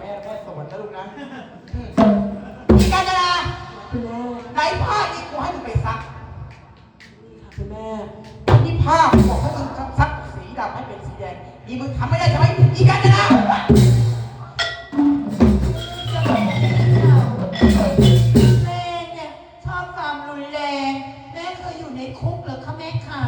แม่แม่สอนนะลูกนะพี่กัญจนาคุณแม่ไหนผ้าอีกกูให้มึงไปซักคุณแม่นี่ผ้าบอกให้มึงซักสีดำให้เป็นสีแดงนี่มึงทำไม่ได้ใช่ไหมอีกัญจนาแม่เนี่ยชอบความรุนแรง แม่เคยอยู่ในคุกหรือคะแม่ขา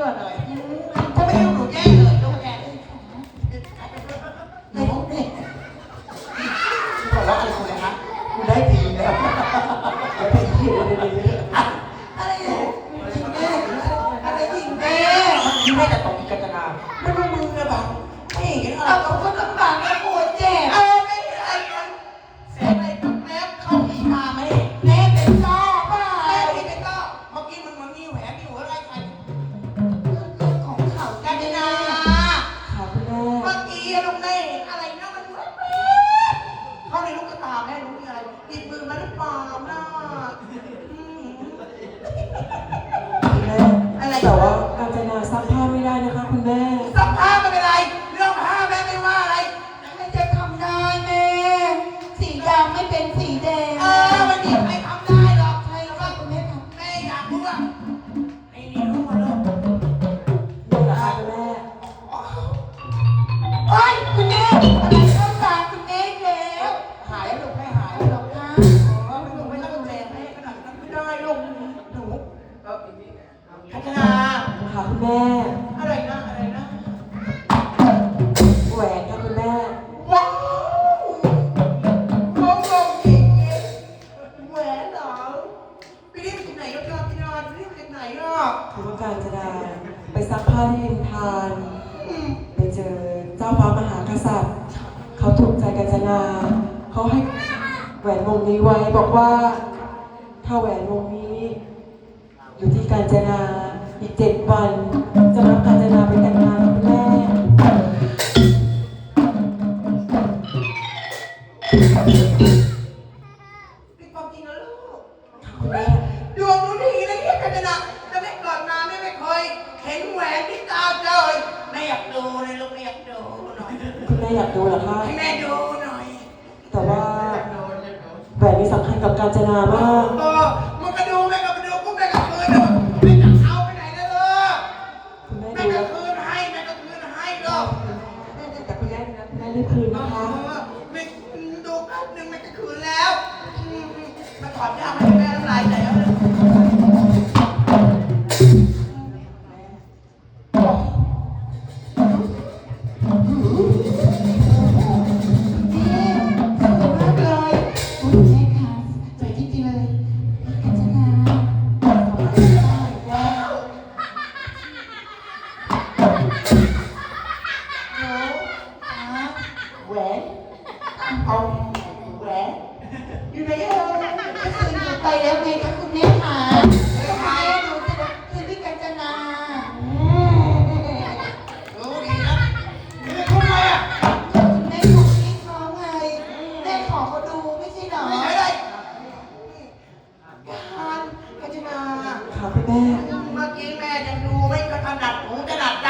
ou não? 知啊。 ถือว่าการจะได้ไปซักผ้าที่ริมทาน ไปเจอเจ้าฟ้ามหากษัตริย์ เขาถูกใจกาญจนา เขาให้แหวนวงนี้ไว้บอกว่าถ้าแหวนวงนี้ อยู่ที่กาญจนาอีกเจ็ดวันจะรับกาญจน กับกาญจนาบ้าง เอาแหวนอยู่ไหนเอ่ยจะคืนไปแล้วไงคะคุณแม่ค่ะหายหนูจะคืนพี่กัญนารู้ดีนะนี่ทำไอะคุณแม่ถูกทิ้น้องไงแม่ขอเาดูไม่ใช่หรอการกัญจนาค่ะคุณแม่เมื่อกี้แม่ยังดูไม่ถนัดหูถนัดตา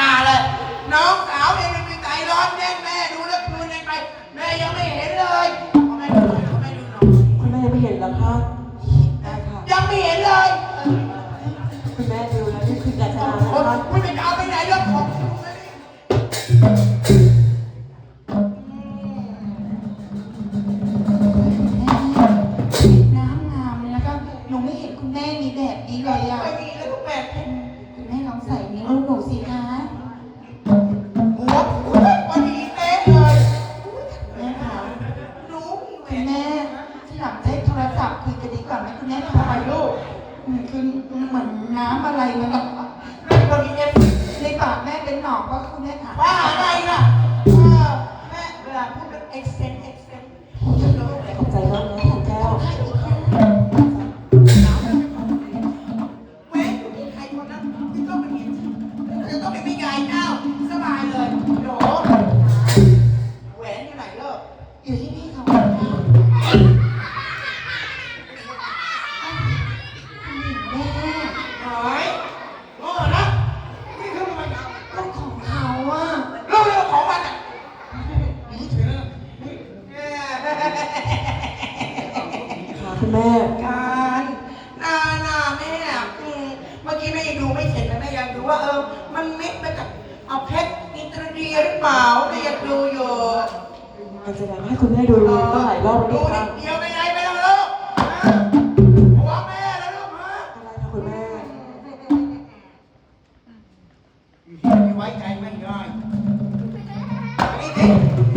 คะยังไม่เห็นเลยแม่ดูแล้วนี่คือการชนะนะคะ ไม่เป็นเอาไปไหนแล้วของ แนะนำไปลูกคือเหมือนน้ำอะไรมัแบบตอนนี้ในปากแม่เป็นหนอกก็คุณแม่ถามว่าอะไรล่ะ ค่ะคุณแม่การนานาแม่อืมเมื่อกี้แม่ยังดูไม่เสร็จนะแม่ยังดูว่าเออ มันมิกไปกับเอาเพชรอินเตอร์เดียหรือเปล่าแม่ยังดูอยู่การแสดงให้คุณแม่ดูตั้งหลายรอบแล้วดูนี่นิค่ะดเดียวไปไหนไปแล้วลูกหัวแม่แล้วลูกฮะอะไรคะคุณแม่ไว้ใจไม่ได้นี่ดิ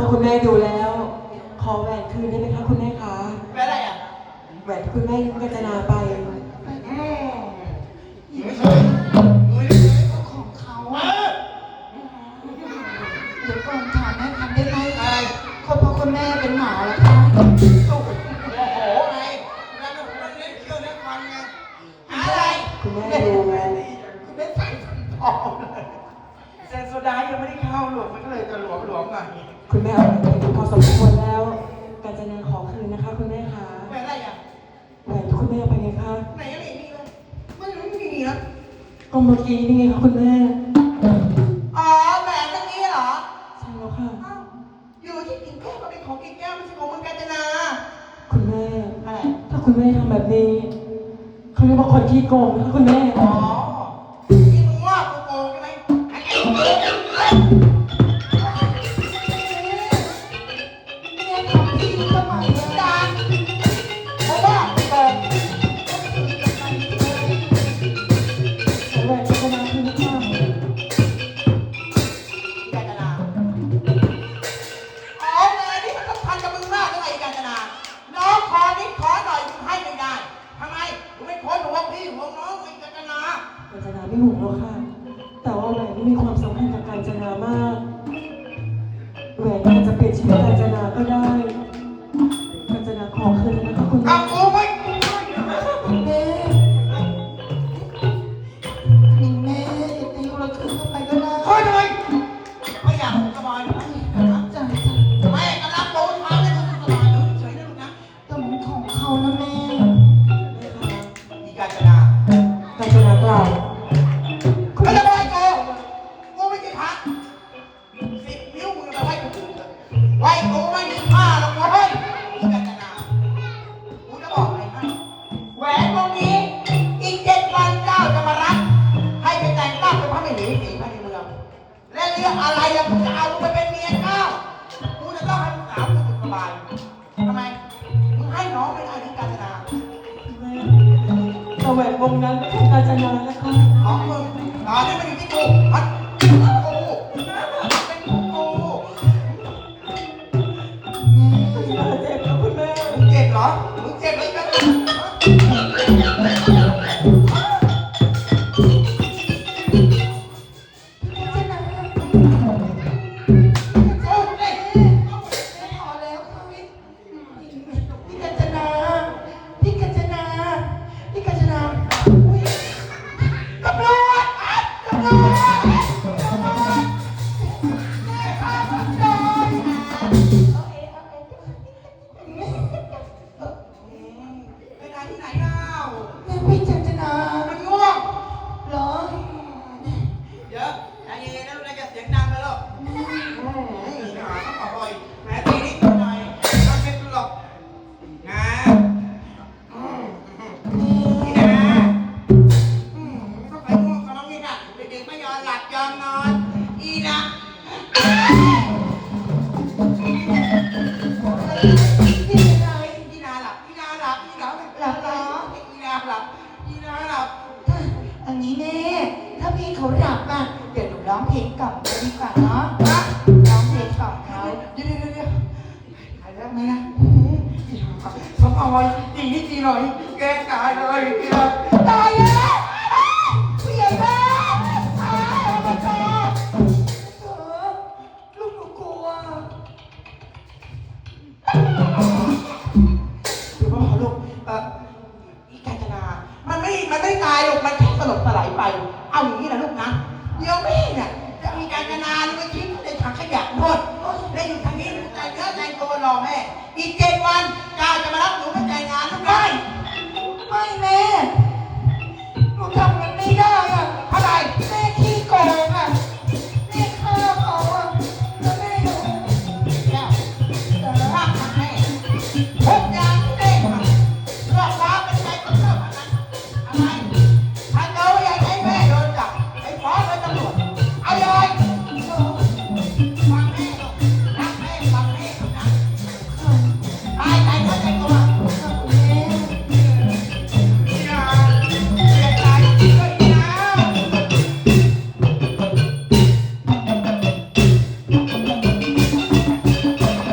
เมื่อคุณแม่ดูแล้ว ขอแหวนคืนได้ไหมคะคุณแม่คะไปอะไรอะแหวนที่คุณแม่ยืมการจนาไป อืมไม่ใช่ไม่ใช่ก็ของเขาเออะอเดี๋ยวก่อนถามแม่ทำได้ไหมอะไรคนพ่อคุณแม่เป็นหมาเหรอคะสู้โอ้โหไงแล้วก็เล่นเที่ยวเล่นฟันไงหาอะไรคุณแม่ดูคุณแม่ใส่ฟันปลอมเลยเซนโซดายังไม่ได้เข้าหลวมมันก็เลยจะหลวมหลวมๆหน่อย คุณแม่เอาแหวนไปพอสมควรแล้วการจนาขอคืนนะคะ คุณแม่คะแหวนอะไรอะแหวนที่คุณแม่เอาไปไงคะไหนยังไม่มีเลยไม่รู้ไม่มีนะก็เมื่อกี้นี่ไงคะคุณแม่อ๋อแหวนตรงนี้เหรอใช่แล้วค่ะอ้าวอยู่ที่กิ่งแก้วก็เป็นของกิ่งแก้วไม่ใช่ของมึงกาญจนาคุณแม่อะไรถ้าคุณแม่ทำแบบนี้เขาเรียกว่าคนขี้โกงนะคะคุณแม่อ๋อที่มึงว่ากูโกงใช่ไหมไอ้ไอ้ นนี่มีความสำคัญกับการจนามากแหวนอาจจะเปลี่ยนชีวิตการจนาก็ได้ รื่องอะไรอะกูจะเอามึงไปเป็นเมียเจ้ากูจะต้องให้ลูกสาวกูสุขสบายทำไมมึงให้น้องไม่ได้ที่การจนาเอาแหวนวงนั้นเป็นการจนานะคะของมึงตอนนี้มันอยู่ที่กูพัดกูเป็นกูกูการจนาเจ็บนะคุณแม่มึงเจ็บเหรอมึงเจ็บเลยกัน เขารักมากเดี๋ยวหนูร้องเพลงกับอมดีกว่าเนาะ